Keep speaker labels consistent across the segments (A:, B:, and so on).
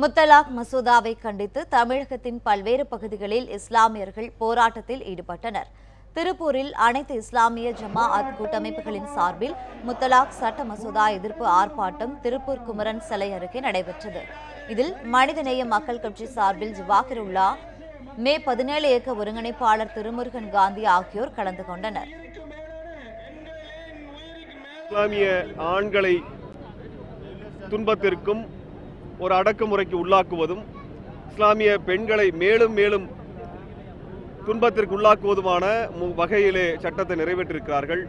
A: முத்தலாக் மசோதாவை கண்டித்து தமிழகத்தின் பல்வேறு பகுதிகளில் இஸ்லாமியர்கள் போராட்டத்தில் ஈடுபட்டனர். திருப்பூரில் அனைத்து இஸ்லாமிய ஜமாஅத் கூட்டமைப்புகளின் சார்பில் முத்தலாக் சட்ட மசோதா எதிர்ப்பு ஆர்ப்பாட்டம் திருப்பூர் குமரன் சிலை அருகே நடைபெற்றது. இதில் மனிதநேய மக்கள் கட்சி சார்பில் ஜவாக்கிருல்லா மே பதினேழு இயக்க ஒருங்கிணைப்பாளர் திருமுருகன் காந்தி ஆகியோர் கலந்து கொண்டனர்.
B: இஸ்லாமிய ஆண்களை துன்பத்திற்கும் ஒரு அடக்குமுறைக்கு உள்ளாக்குவதும் இஸ்லாமிய பெண்களை மேலும் மேலும் துன்பத்திற்கு உள்ளாக்குவதுமான மு- வகையிலே சட்டத்தை நிறைவேற்றிருக்கிறார்கள்.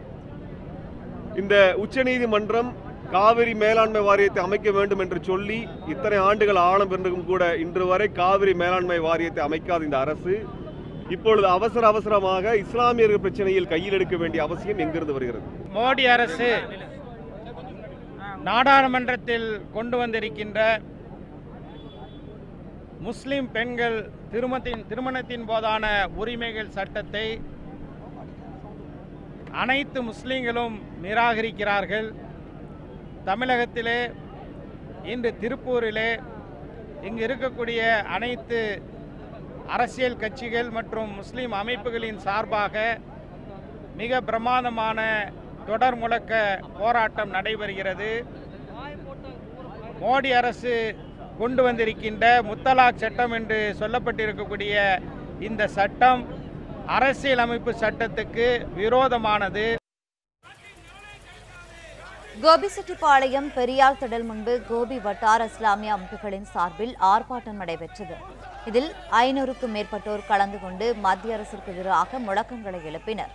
B: இந்த உச்சநீதிமன்றம் காவிரி மேலாண்மை வாரியத்தை அமைக்க வேண்டும் என்று சொல்லி இத்தனை ஆண்டுகள் ஆழம் பெற்றும் கூட இன்று வரை காவிரி மேலாண்மை வாரியத்தை அமைக்காத இந்த அரசு. இப்பொழுது அவசர அவசரமாக இஸ்லாமியர்கள் பிரச்சனையில் கையில் எடுக்க வேண்டிய அவசியம் எங்கிருந்து வருகிறது?
C: மோடி அரசு நாடாளுமன்றத்தில் கொண்டு வந்திருக்கின்ற முஸ்லிம் பெண்கள் திருமணத்தின் திருமணத்தின் போதான உரிமைகள் சட்டத்தை அனைத்து முஸ்லீம்களும் நிராகரிக்கிறார்கள். தமிழகத்திலே இன்று திருப்பூரிலே இங்கு இருக்கக்கூடிய அனைத்து அரசியல் கட்சிகள் மற்றும் முஸ்லீம் அமைப்புகளின் சார்பாக மிக பிரமாதமான தொடர் முழக்க போராட்டம் நடைபெறுகிறது. மோடி அரசு கொண்டு வந்திருக்கின்ற முத்தலாக் சட்டம் என்று சொல்லப்பட்டிருக்கக்கூடிய இந்த சட்டம் அரசியலமைப்பு சட்டத்துக்கு விரோதமானது.
A: கோபிசெட்டிப்பாளையம் பெரியார் திடல் முன்பு கோபி வட்டார இஸ்லாமிய அமைப்புகளின் சார்பில் ஆர்ப்பாட்டம் நடைபெற்றது. இதில் ஐநூறுக்கும் மேற்பட்டோர் கலந்து கொண்டு மத்திய அரசிற்கு எதிராக முழக்கங்களை எழுப்பினர்.